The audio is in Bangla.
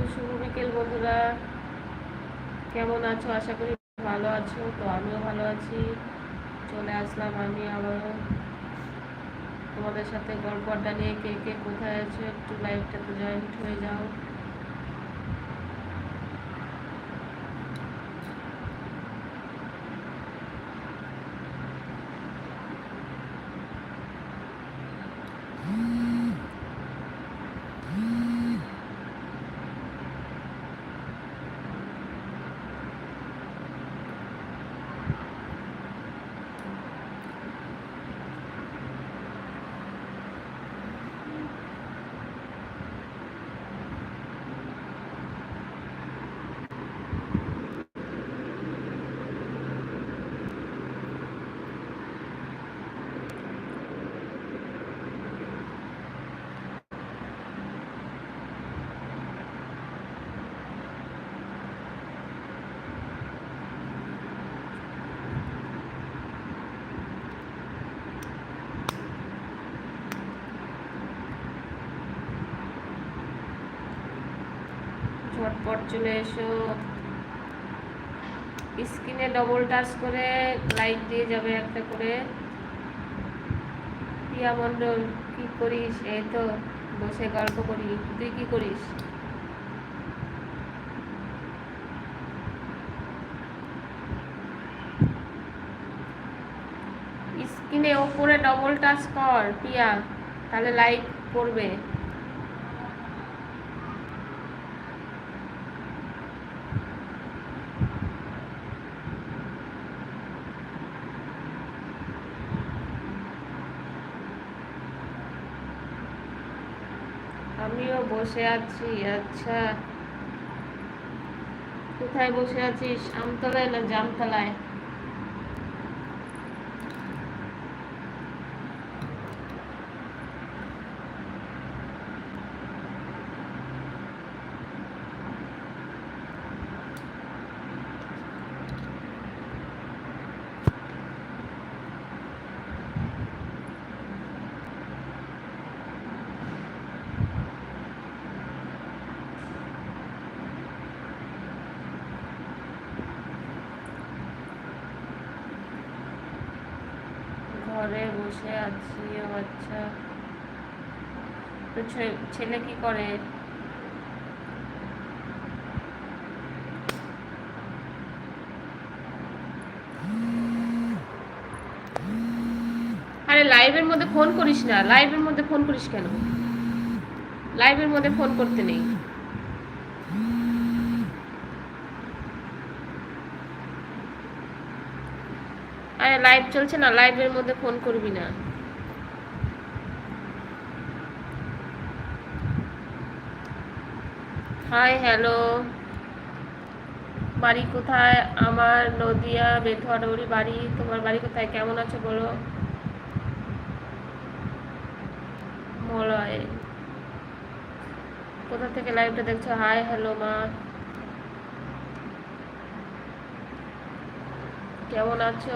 তো শুভ বিকেল, বন্ধুরা। কেমন আছো? আশা করি ভালো আছো। তো আমিও ভালো আছি। চলে আসলাম আমি আবারও। তোমাদের সাথে গল্প আড্ডা নিয়ে কে কে কোথায় আছো? একটু লাইভটাতে জয়েন্ট হয়ে যাও। ঝটপট চলে এসো। স্ক্রিনে ডবল টাচ করে লাইট দিয়ে যাবে একটা করে। প্রিয়া মণ্ডল, কি করিস? এই তো, বসে গল্প করি। তুই কি করিস? স্ক্রিনে ওপরে ডবল টাচ কর, প্রিয়া। তাহলে লাইট পড়বে। আমিও বসে আছি আচ্ছা। কোথায় বসে আছিস? আমতলায় না জামতলায়? ঘরে বসে আছি, ও আচ্ছা। তো ছেলে কি করে? আরে লাইভের মধ্যে ফোন করিস না। লাইভের মধ্যে ফোন করিস কেন? লাইভের মধ্যে ফোন করতে নেই। আরে লাইভ চলছে না লাইভের মধ্যে ফোন করবি না। হাই হ্যালো বাড়ি কোথায়? আমার নদিয়া বেথুয়াডৌরি বাড়ি। তোমার বাড়ি কোথায়? কেমন আছো বলো? মলয়। কোথা থেকে লাইভটা দেখছ? হাই হ্যালো মা। কেমন আছো?